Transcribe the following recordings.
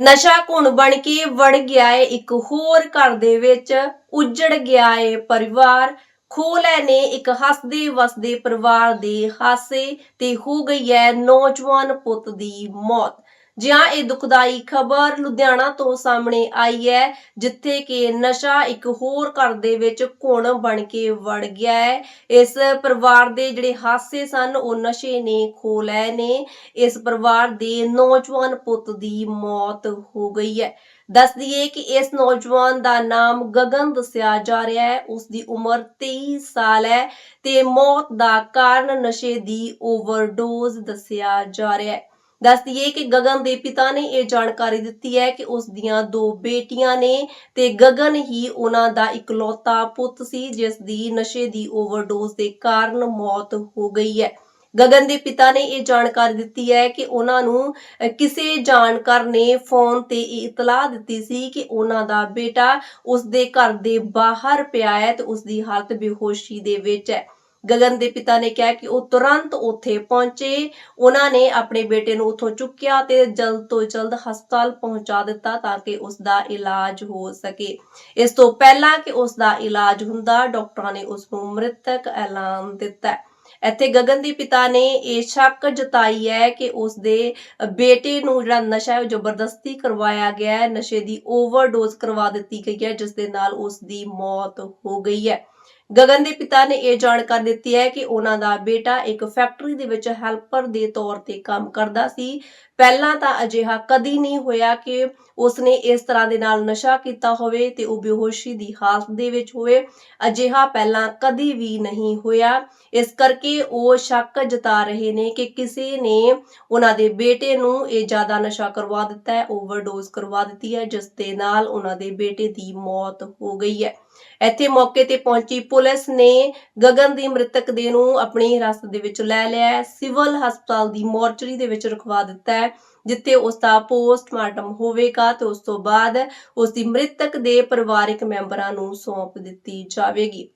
ਨਸ਼ਾ ਘੁਣ ਬਣ ਕੇ ਵੜ ਗਿਆ ਏ, ਇੱਕ ਹੋਰ ਘਰ ਦੇ ਵਿੱਚ ਉਜੜ ਗਿਆ ਏ ਪਰਿਵਾਰ। ਖੋਲੇ ਨੇ ਇੱਕ ਹੱਸਦੇ ਵਸਦੇ ਪਰਿਵਾਰ ਦੇ ਹਾਸੇ ਤੇ ਹੋ ਗਈ ਹੈ ਨੌਜਵਾਨ ਪੁੱਤ ਦੀ ਮੌਤ। ਜਿਹਾਂ ਇਹ ਦੁਖਦਾਈ ਖਬਰ ਲੁਧਿਆਣਾ ਤੋਂ ਸਾਹਮਣੇ ਆਈ ਹੈ, ਜਿੱਥੇ ਕਿ ਨਸ਼ਾ ਇੱਕ ਹੋਰ ਘਰ ਦੇ ਵਿੱਚ ਘੁਣ ਬਣ ਕੇ ਵੜ ਗਿਆ ਹੈ। ਇਸ ਪਰਿਵਾਰ ਦੇ ਜਿਹੜੇ ਹਾਸੇ ਸਨ, ਉਹ ਨਸ਼ੇ ਨੇ ਖੋ ਲਏ ਨੇ। ਇਸ ਪਰਿਵਾਰ ਦੇ ਨੌਜਵਾਨ ਪੁੱਤ ਦੀ ਮੌਤ ਹੋ ਗਈ ਹੈ। ਦੱਸ ਦਈਏ ਕਿ ਇਸ ਨੌਜਵਾਨ ਦਾ ਨਾਮ ਗਗਨ ਦੱਸਿਆ ਜਾ ਰਿਹਾ ਹੈ। ਉਸ ਦੀ ਉਮਰ 23 ਸਾਲ ਹੈ ਤੇ ਮੌਤ ਦਾ ਕਾਰਨ ਨਸ਼ੇ ਦੀ ਓਵਰਡੋਜ਼ ਦੱਸਿਆ ਜਾ ਰਿਹਾ ਹੈ। ਦੱਸ ਦਈਏ ਕਿ ਗਗਨ ਦੇ ਪਿਤਾ ਨੇ ਇਹ ਜਾਣਕਾਰੀ ਦਿੱਤੀ ਹੈ ਕਿ ਉਸ ਦੀਆਂ ਦੋ ਬੇਟੀਆਂ ਨੇ ਤੇ ਗਗਨ ਹੀ ਉਹਨਾਂ ਦਾ ਇਕਲੌਤਾ ਪੁੱਤ ਸੀ, ਜਿਸ ਦੀ ਨਸ਼ੇ ਦੀ ਓਵਰਡੋਜ਼ ਦੇ ਕਾਰਨ ਮੌਤ ਹੋ ਗਈ ਹੈ। ਗਗਨ ਦੇ ਪਿਤਾ ਨੇ ਇਹ ਜਾਣਕਾਰੀ ਦਿੱਤੀ ਹੈ ਕਿ ਉਹਨਾਂ ਨੂੰ ਕਿਸੇ ਜਾਣਕਾਰ ਨੇ ਫੋਨ ਤੇ ਇਹ ਇਤਲਾਹ ਦਿੱਤੀ ਸੀ ਕਿ ਉਹਨਾਂ ਦਾ ਬੇਟਾ ਉਸ ਦੇ ਘਰ ਦੇ ਬਾਹਰ ਪਿਆ ਹੈ ਤੇ ਉਸ ਦੀ ਹਾਲਤ ਬੇਹੋਸ਼ੀ ਦੇ ਵਿੱਚ ਹੈ। ਗਗਨ ਦੇ ਪਿਤਾ ਨੇ ਕਿਹਾ ਕਿ ਉਹ ਤੁਰੰਤ ਉੱਥੇ ਪਹੁੰਚੇ। ਉਹਨਾਂ ਨੇ ਆਪਣੇ ਬੇਟੇ ਨੂੰ ਉੱਥੋਂ ਚੁੱਕਿਆ ਤੇ ਜਲਦ ਤੋਂ ਜਲਦ ਹਸਪਤਾਲ ਪਹੁੰਚਾ ਦਿੱਤਾ ਤਾਂ ਕਿ ਉਸ ਦਾ ਇਲਾਜ ਹੋ ਸਕੇ। ਇਸ ਤੋਂ ਪਹਿਲਾਂ ਕਿ ਉਸ ਦਾ ਇਲਾਜ ਹੁੰਦਾ, ਡਾਕਟਰਾਂ ਨੇ ਉਸ ਨੂੰ ਮ੍ਰਿਤਕ ਐਲਾਨ ਦਿੱਤਾ। ਇੱਥੇ ਗਗਨ ਦੇ ਪਿਤਾ ਨੇ ਇਹ ਸ਼ੱਕ ਜਤਾਈ ਹੈ ਕਿ ਉਸ ਦੇ ਬੇਟੇ ਨੂੰ ਜਿਹੜਾ ਨਸ਼ਾ ਹੈ ਜ਼ਬਰਦਸਤੀ ਕਰਵਾਇਆ ਗਿਆ ਹੈ। ਨਸ਼ੇ ਦੀ ਓਵਰਡੋਜ਼ ਕਰਵਾ ਦਿੱਤੀ ਗਈ ਹੈ, ਜਿਸ ਦੇ ਨਾਲ ਉਸ ਦੀ ਮੌਤ ਹੋ ਗਈ ਹੈ। ਗਗਨ ਦੇ ਪਿਤਾ ਨੇ ਇਹ ਜਾਣਕਾਰੀ ਦਿੱਤੀ ਹੈ ਕਿ ਉਹਨਾਂ ਦਾ ਬੇਟਾ ਇੱਕ ਫੈਕਟਰੀ ਦੇ ਵਿੱਚ ਹੈਲਪਰ ਦੇ ਤੌਰ ਤੇ ਕੰਮ ਕਰਦਾ ਸੀ। ਪਹਿਲਾਂ ਤਾਂ ਅਜਿਹਾ ਕਦੀ ਨਹੀਂ ਹੋਇਆ ਕਿ ਉਸਨੇ ਇਸ ਤਰ੍ਹਾਂ ਦੇ ਨਾਲ ਨਸ਼ਾ ਕੀਤਾ ਹੋਵੇ ਤੇ ਉਹ ਬੇਹੋਸ਼ੀ ਦੀ ਹਾਲਤ ਦੇ ਵਿੱਚ ਹੋਵੇ। ਅਜਿਹਾ ਪਹਿਲਾਂ ਕਦੀ ਵੀ ਨਹੀਂ ਹੋਇਆ। ਇਸ ਕਰਕੇ ਉਹ ਸ਼ੱਕ ਜਤਾ ਰਹੇ ਨੇ ਕਿ ਕਿਸੇ ਨੇ ਉਹਨਾਂ ਦੇ ਬੇਟੇ ਨੂੰ ਇਹ ਜ਼ਿਆਦਾ ਨਸ਼ਾ ਕਰਵਾ ਦਿੱਤਾ ਹੈ। ਓਵਰਡੋਜ਼ ਕਰਵਾ ਦਿੱਤੀ ਹੈ, ਜਿਸ ਦੇ ਨਾਲ ਉਹਨਾਂ ਦੇ ਬੇਟੇ ਦੀ ਮੌਤ ਹੋ ਗਈ ਹੈ। ਇੱਥੇ ਮੌਕੇ ਤੇ ਪਹੁੰਚੀ ਪੁਲਿਸ ਨੇ ਗਗਨ ਦੀ ਮ੍ਰਿਤਕ ਦੇਹ ਨੂੰ ਆਪਣੀ ਹਿਰਾਸਤ ਦੇ ਵਿੱਚ ਲੈ ਲਿਆ ਸਿਵਲ ਹਸਪਤਾਲ ਦੀ ਮੋਰਚਰੀ ਦੇ ਵਿੱਚ ਰਖਵਾ ਦਿੱਤਾ ਹੈ, ਜਿੱਥੇ ਉਸ ਦਾ ਪੋਸਟਮਾਰਟਮ ਹੋਵੇਗਾ ਤੇ ਉਸ ਤੋਂ ਬਾਅਦ ਉਸ ਦੀ ਮ੍ਰਿਤਕ ਦੇ ਪਰਿਵਾਰਕ ਮੈਂਬਰਾਂ ਨੂੰ ਸੌਂਪ ਦਿੱਤੀ ਜਾਵੇਗੀ।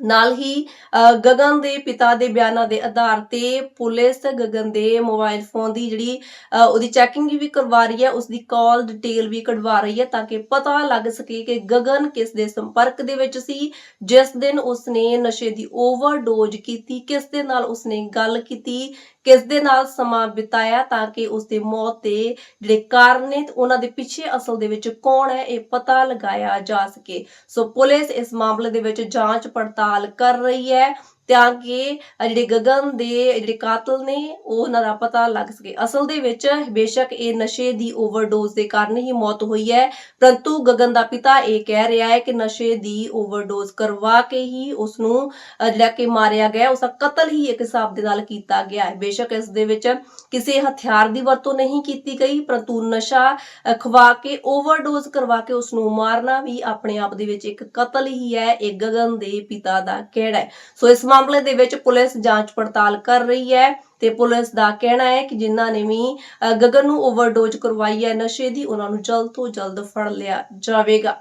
ਨਾਲ ਹੀ ਅ, ਗਗਨ ਦੇ ਪਿਤਾ ਦੇ ਬਿਆਨਾਂ ਦੇ ਆਧਾਰ ਤੇ ਪੁਲਿਸ ਗਗਨ ਦੇ ਮੋਬਾਈਲ ਫੋਨ ਦੀ ਜਿਹੜੀ ਅ, ਉਹਦੀ ਚੈਕਿੰਗ ਵੀ ਕਰਵਾ ਰਹੀ ਹੈ ਉਸ ਦੀ ਕਾਲ ਡਿਟੇਲ ਵੀ ਕਢਵਾ ਰਹੀ ਹੈ ਤਾਂ ਕਿ ਪਤਾ ਲੱਗ ਸਕੇ ਕਿ ਗਗਨ ਕਿਸ ਦੇ ਸੰਪਰਕ ਦੇ ਵਿੱਚ ਸੀ ਜਿਸ ਦਿਨ ਉਸਨੇ ਨਸ਼ੇ ਦੀ ਓਵਰਡੋਜ਼ ਕੀਤੀ ਕਿਸ ਦੇ ਨਾਲ ਉਸਨੇ ਗੱਲ ਕੀਤੀ ਕਿਸ ਦੇ ਨਾਲ ਸਮਾਂ ਬਿਤਾਇਆ ਤਾਂ ਕਿ ਉਸ ਦੀ ਮੌਤ ਦੇ ਜਿਹੜੇ ਕਾਰਨ ਨੇ ਉਹਨਾਂ ਦੇ ਪਿੱਛੇ ਅਸਲ ਦੇ ਵਿੱਚ ਕੌਣ ਹੈ, ਇਹ ਪਤਾ ਲਗਾਇਆ ਜਾ ਸਕੇ। ਸੋ ਪੁਲਿਸ ਇਸ ਮਾਮਲੇ ਦੇ ਵਿੱਚ ਜਾਂਚ ਪੜਤਾਲ ਕਰ ਰਹੀ ਹੈ। ਤਾਂ ਕਿ ਜਿਹੜੇ ਗਗਨ ਦੇ ਜਿਹੜੇ ਕਾਤਲ ਨੇ, ਉਹ ਉਹਨਾਂ ਦਾ ਪਤਾ ਲੱਗ ਸਕੇ। ਅਸਲ ਦੇ ਵਿੱਚ ਬੇਸ਼ੱਕ ਇਹ ਨਸ਼ੇ ਦੀ ਓਵਰਡੋਜ਼ ਦੇ ਕਾਰਨ ਹੀ ਮੌਤ ਹੋਈ ਹੈ। ਪਰੰਤੂ ਗਗਨ ਦਾ ਪਿਤਾ ਇਹ ਕਹਿ ਰਿਹਾ ਹੈ ਕਿ ਨਸ਼ੇ ਦੀ ਓਵਰਡੋਜ਼ ਕਰਵਾ ਕੇ ਹੀ ਉਸ ਨੂੰ ਜਿਹੜਾ ਕਿ ਮਾਰਿਆ ਗਿਆ। ਉਸ ਦਾ ਕਤਲ ਹੀ ਇੱਕ ਹਿਸਾਬ ਦੇ ਨਾਲ ਕੀਤਾ ਗਿਆ ਹੈ। ਬੇਸ਼ੱਕ ਇਸ ਦੇ ਵਿੱਚ ਕਿਸੇ ਹਥਿਆਰ ਦੀ ਵਰਤੋਂ ਨਹੀਂ ਕੀਤੀ ਗਈ, ਪਰੰਤੂ ਨਸ਼ਾ ਖਵਾ ਕੇ, ਓਵਰਡੋਜ਼ ਕਰਵਾ ਕੇ ਉਸ ਨੂੰ ਮਾਰਨਾ ਵੀ ਆਪਣੇ ਆਪ ਦੇ ਵਿੱਚ ਇੱਕ ਕਤਲ ਹੀ ਹੈ, ਇਹ ਗਗਨ ਦੇ ਪਿਤਾ ਦਾ ਕਹਿਣਾ ਹੈ। ਸੋ ਇਸ ਮਾਮਲੇ ਮਾਮਲੇ ਦੇ ਵਿੱਚ ਪੁਲਿਸ ਜਾਂਚ ਪੜਤਾਲ ਕਰ ਰਹੀ ਹੈ ਤੇ ਪੁਲਿਸ ਦਾ ਕਹਿਣਾ ਹੈ ਕਿ ਜਿਨ੍ਹਾਂ ਨੇ ਵੀ ਅ, ਗਗਨ ਨੂੰ ਓਵਰਡੋਜ਼ ਕਰਵਾਈ ਹੈ ਨਸ਼ੇ ਦੀ ਉਹਨਾਂ ਨੂੰ ਜਲਦ ਤੋਂ ਜਲਦ ਫੜ ਲਿਆ ਜਾਵੇਗਾ।